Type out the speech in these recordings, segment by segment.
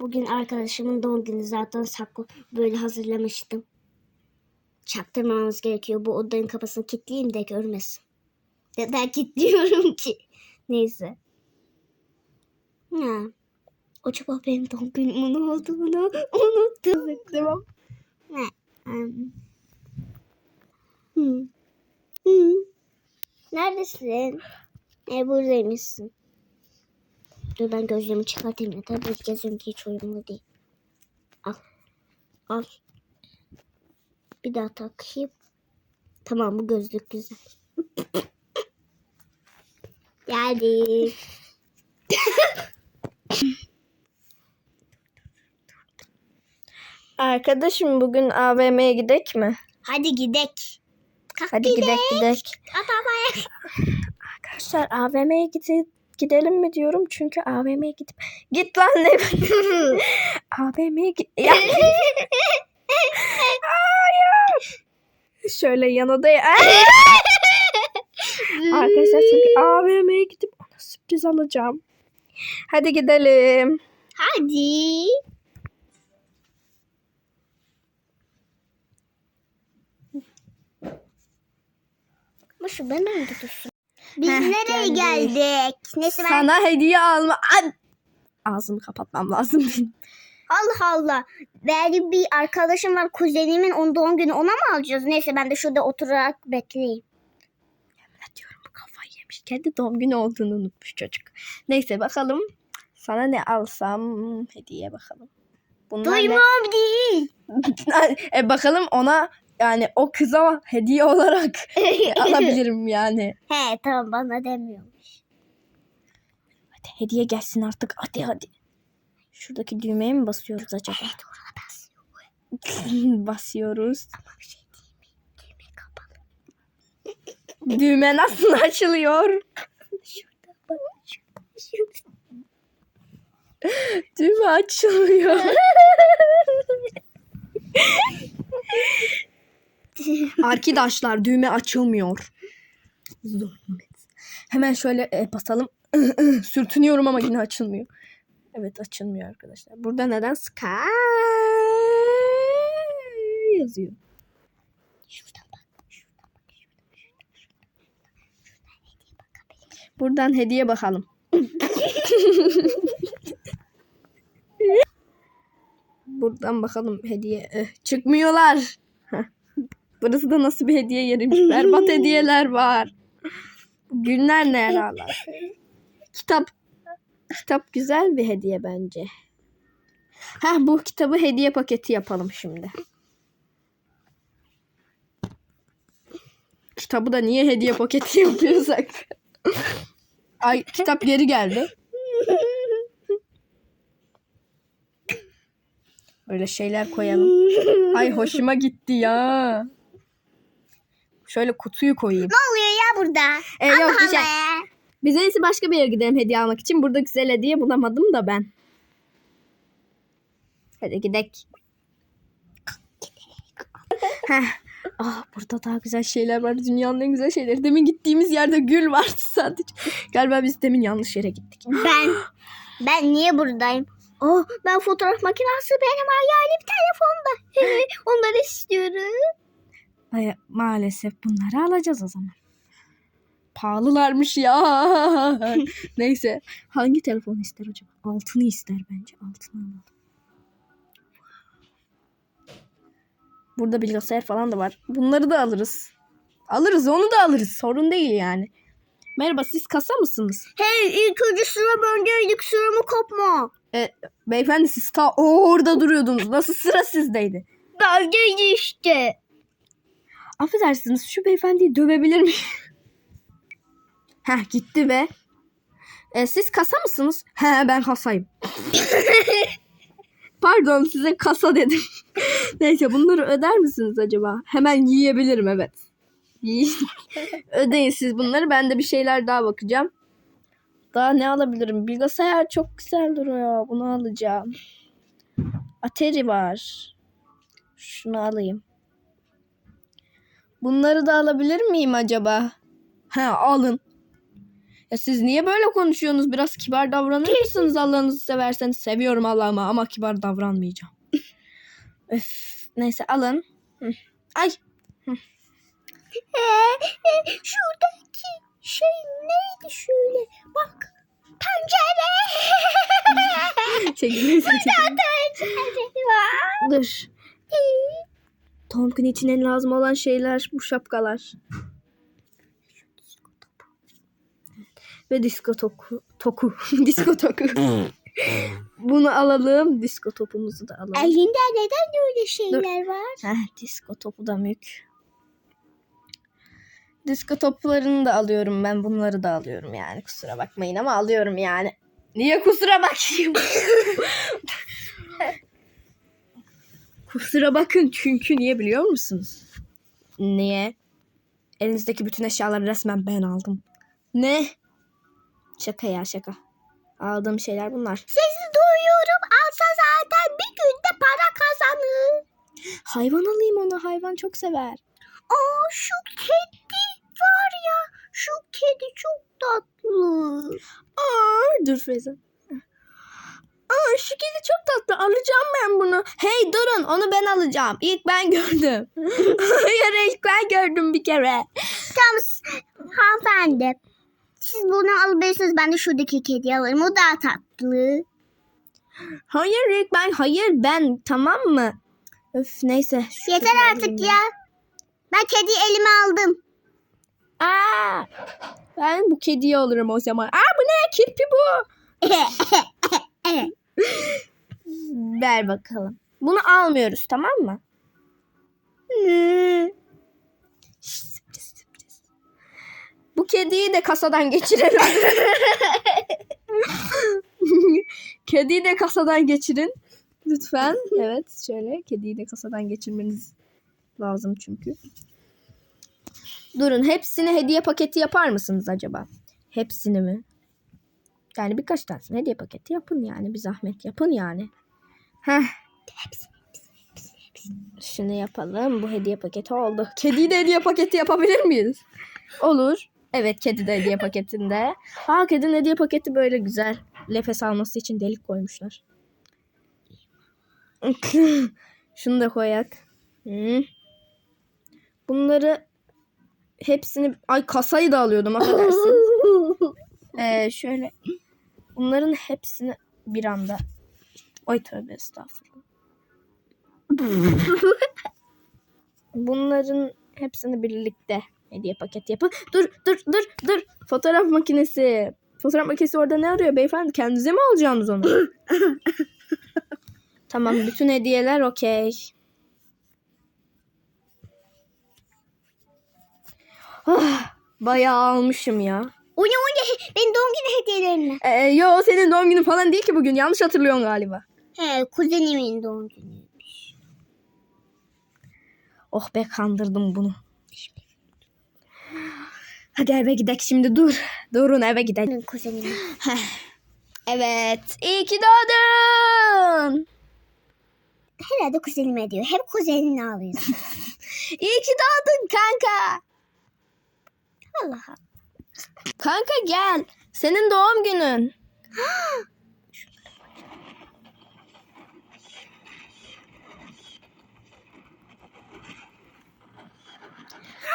Bugün arkadaşımın doğum günü zaten saklı böyle hazırlamıştım. Çaktırmamamız gerekiyor. Bu odanın kapısını kilitleyeyim de görmesin. Neden kilitliyorum ki? Neyse. Ya. Acaba benim doğum günümün olduğunu unuttum. Ne? Hmm. Hmm. Hmm. Neredesin? E buradaymışsın. Dur ben gözlüğümü çıkartayım ya. Tabii ki gözlüğüm hiç uyumlu değil. Al. Al. Bir daha takayım. Tamam bu gözlük güzel. Geldi. Arkadaşım bugün AVM'ye gidek mi? Hadi gidek. Kalk Hadi gidek gidek. Atamaya. Arkadaşlar AVM'ye gide gidelim mi diyorum çünkü AVM'ye gidip git lan ne AVM'ye git ya Hayır. şöyle yan odaya Ay! arkadaşlar çünkü AVM'ye gidip ona sürpriz alacağım hadi gidelim Hadi. Ama şu ben nerede dursun? Biz Heh, nereye geldik. geldik? Neyse ben... sana hediye alma Ay! ağzımı kapatmam lazım. Allah Allah. Benim bir arkadaşım var kuzenimin onun doğum günü ona mı alacağız? Neyse ben de şurada oturarak bekleyeyim. Ne diyorum bu kafayı yemiş. Kendi doğum günü olduğunu unutmuş çocuk. Neyse bakalım. Sana ne alsam hediye bakalım. Bunlar ne? Duymam değil. e, bakalım ona yani o kıza hediye olarak alabilirim yani. He tamam bana demiyormuş. Hadi hediye gelsin artık. Hadi hadi. Şuradaki düğmeye mi basıyoruz acaba? Basıyoruz. Düğme kapalı. Düğme nasıl açılıyor? Şurada bak. Şurada. Düğme açılmıyor. Arkadaşlar düğme açılmıyor. Zulmet. Hemen şöyle e, basalım. Sürtünüyorum ama yine açılmıyor. Evet açılmıyor arkadaşlar. Burada neden Sky yazıyor. Şuradan bak. Şuradan bak. Şuradan, şuradan, şuradan. Şuradan hediye bakabilirim. Buradan hediye bakalım. Buradan bakalım hediye. Eh, çıkmıyorlar. Heh. Burası da nasıl bir hediye yeriymiş. Berbat hediyeler var. Günler ne herhalde. Kitap. Kitap güzel bir hediye bence. Ha bu kitabı hediye paketi yapalım şimdi. Kitabı da niye hediye paketi yapıyorsak. Ay kitap geri geldi. Böyle şeyler koyalım. Ay hoşuma gitti ya. Şöyle kutuyu koyayım. Ne oluyor ya burada? E, yok Allah bir şey. Biz en iyisi başka bir yere gidelim hediye almak için. Burada güzel hediye bulamadım da ben. Hadi gidelim. Ah burada daha güzel şeyler var. Dünyanın en güzel şeyleri. Demin gittiğimiz yerde gül vardı sadece. Galiba biz demin yanlış yere gittik. Ben ben niye buradayım? Oh ben fotoğraf makinesi benim hayalim telefonda. Onları istiyorum. Ay, maalesef bunları alacağız o zaman. Pahalılarmış ya. Neyse. Hangi telefon ister acaba? Altını ister bence. Altını alalım. Burada bilgisayar falan da var. Bunları da alırız. Alırız onu da alırız. Sorun değil yani. Merhaba siz kasa mısınız? Hey ilk önce sıra bendeydik sıramı kopma. Beyefendi siz ta orada duruyordunuz. Nasıl sıra sizdeydi? Bendeydi işte. Affedersiniz şu beyefendiyi dövebilir miyim? Heh gitti be. E, siz kasa mısınız? He ben kasayım. Pardon size kasa dedim. Neyse bunları öder misiniz acaba? Hemen yiyebilirim evet. Ödeyin siz bunları. Ben de bir şeyler daha bakacağım. Daha ne alabilirim? Bilgisayar çok güzel duruyor. Bunu alacağım. Atari var. Şunu alayım. Bunları da alabilir miyim acaba? Ha alın. Ya siz niye böyle konuşuyorsunuz? Biraz kibar davranır mısınız Allah'ınızı severseniz? Seviyorum Allah'ımı ama kibar davranmayacağım. Öf, neyse alın. Hı. Ay Ee, şuradaki şey neydi şöyle? Bak. Pencere. Pencere var. Dur. Günü için en lazım olan şeyler bu şapkalar. Ve disko toku. Toku. disko toku. Bunu alalım. Disko topumuzu da alalım. Elinde neden öyle şeyler var? Heh, disko topu da mük. Disko toplarını da alıyorum ben. Bunları da alıyorum yani. Kusura bakmayın ama alıyorum yani. Niye kusura bakayım? kusura bakın çünkü niye biliyor musunuz? Niye? Elinizdeki bütün eşyaları resmen ben aldım. Ne? Şaka ya şaka. Aldığım şeyler bunlar. Sizi duyuyorum. Alsa zaten bir günde para kazanır. Hayvan alayım ona. Hayvan çok sever. Aa şu kedi var ya. Şu kedi çok tatlı. Aa, dur Feyza. Aa, şu kedi çok tatlı. Alacağım ben bunu. Hey durun onu ben alacağım. İlk ben gördüm. Hayır ilk ben gördüm bir kere. Tamam hanımefendi. Siz bunu alabilirsiniz. Ben de şuradaki kediyi alırım. O daha tatlı. Hayır ilk ben. Hayır ben. Tamam mı? Öf neyse. Yeter artık ya. Ben kediyi elime aldım. Aa, ben bu kediyi alırım o zaman. Aa bu ne? Kirpi bu. Ver bakalım. Bunu almıyoruz tamam mı? Bu kediyi de kasadan geçirelim. kediyi de kasadan geçirin. Lütfen. Evet şöyle kediyi de kasadan geçirmeniz lazım çünkü. Durun hepsini hediye paketi yapar mısınız acaba? Hepsini mi? Yani birkaç tanesini hediye paketi yapın yani. Bir zahmet yapın yani. Heh. Şunu yapalım. Bu hediye paketi oldu. Kediyi de hediye paketi yapabilir miyiz? Olur. Evet kedi de hediye paketinde. Aa kedinin hediye paketi böyle güzel. Nefes alması için delik koymuşlar. Şunu da koyak. Hı. Bunları hepsini... Ay kasayı da alıyordum affedersin. Ee, şöyle bunların hepsini bir anda Ay tövbe estağfurullah. Bunların hepsini birlikte hediye paketi yapın. Dur dur dur dur. Fotoğraf makinesi. Fotoğraf makinesi orada ne arıyor beyefendi? Kendinize mi alacaksınız onu? tamam bütün hediyeler okey. Ah, bayağı almışım ya. O ne hediyelerimle. Ee, yo senin doğum günün falan değil ki bugün. Yanlış hatırlıyorsun galiba. He kuzenimin doğum günü. Oh be kandırdım bunu. Hadi eve gidelim şimdi dur. Durun eve gidelim. Benim kuzenimin. Evet. İyi ki doğdun. Herhalde kuzenime diyor. Hep kuzenini alıyorsun. İyi ki doğdun kanka. Allah Allah. Kanka gel. Senin doğum günün.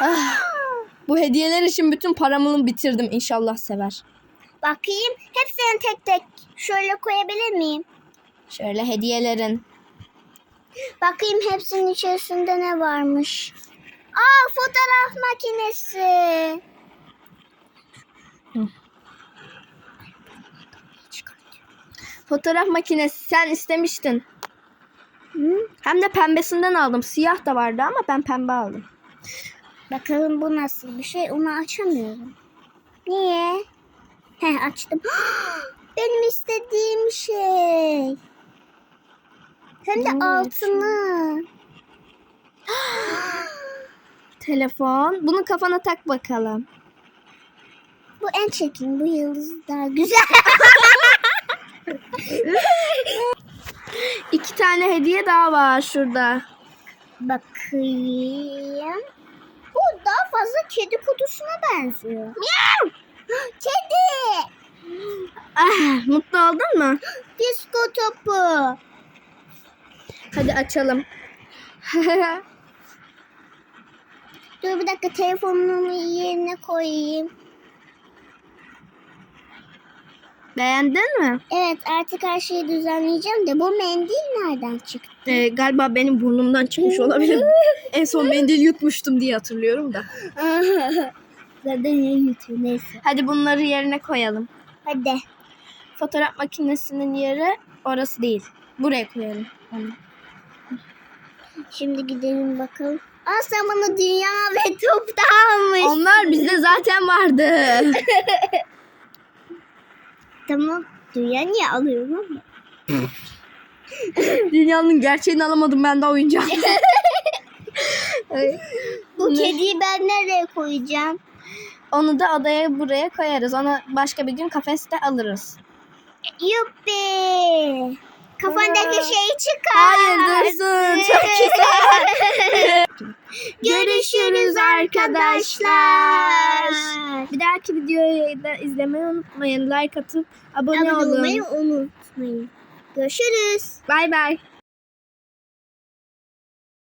Ah, bu hediyeler için bütün paramı bitirdim. İnşallah sever. Bakayım. Hepsini tek tek şöyle koyabilir miyim? Şöyle hediyelerin. Bakayım hepsinin içerisinde ne varmış. Aa fotoğraf makinesi. Fotoğraf makinesi sen istemiştin. Hı? Hem de pembesinden aldım. Siyah da vardı ama ben pembe aldım. Bakalım bu nasıl bir şey. Onu açamıyorum. Niye? He açtım. Benim istediğim şey. Hem de Ne altını. Telefon. Bunu kafana tak bakalım. Bu en çirkin. Bu yıldız daha güzel. İki tane hediye daha var şurada. Bakayım. Bu daha fazla kedi kutusuna benziyor. Kedi. Ah, mutlu oldun mu? Disko topu. Hadi açalım. Dur bir dakika telefonumu yerine koyayım. Beğendin mi? Evet artık her şeyi düzenleyeceğim de bu mendil nereden çıktı? Ee, galiba benim burnumdan çıkmış olabilir. en son mendil yutmuştum diye hatırlıyorum da. Zaten ne yutuyor neyse. Hadi bunları yerine koyalım. Hadi. Fotoğraf makinesinin yeri orası değil. Buraya koyalım. onu. Şimdi gidelim bakalım. Aa sen bana dünya ve top da almış. Onlar bizde zaten vardı. Tamam. Dünya niye alıyorum ama? Dünyanın gerçeğini alamadım ben de oyuncak. Bu kediyi ben nereye koyacağım? Onu da odaya buraya koyarız. Onu başka bir gün kafeste alırız. Yuppi. Kafandaki Aa. şey çıkar. Hayır dursun. Çok güzel. Görüşürüz arkadaşlar. Bir dahaki videoyu da izlemeyi unutmayın. Like atıp abone, Abone olun. olmayı unutmayın. Görüşürüz. Bay bay.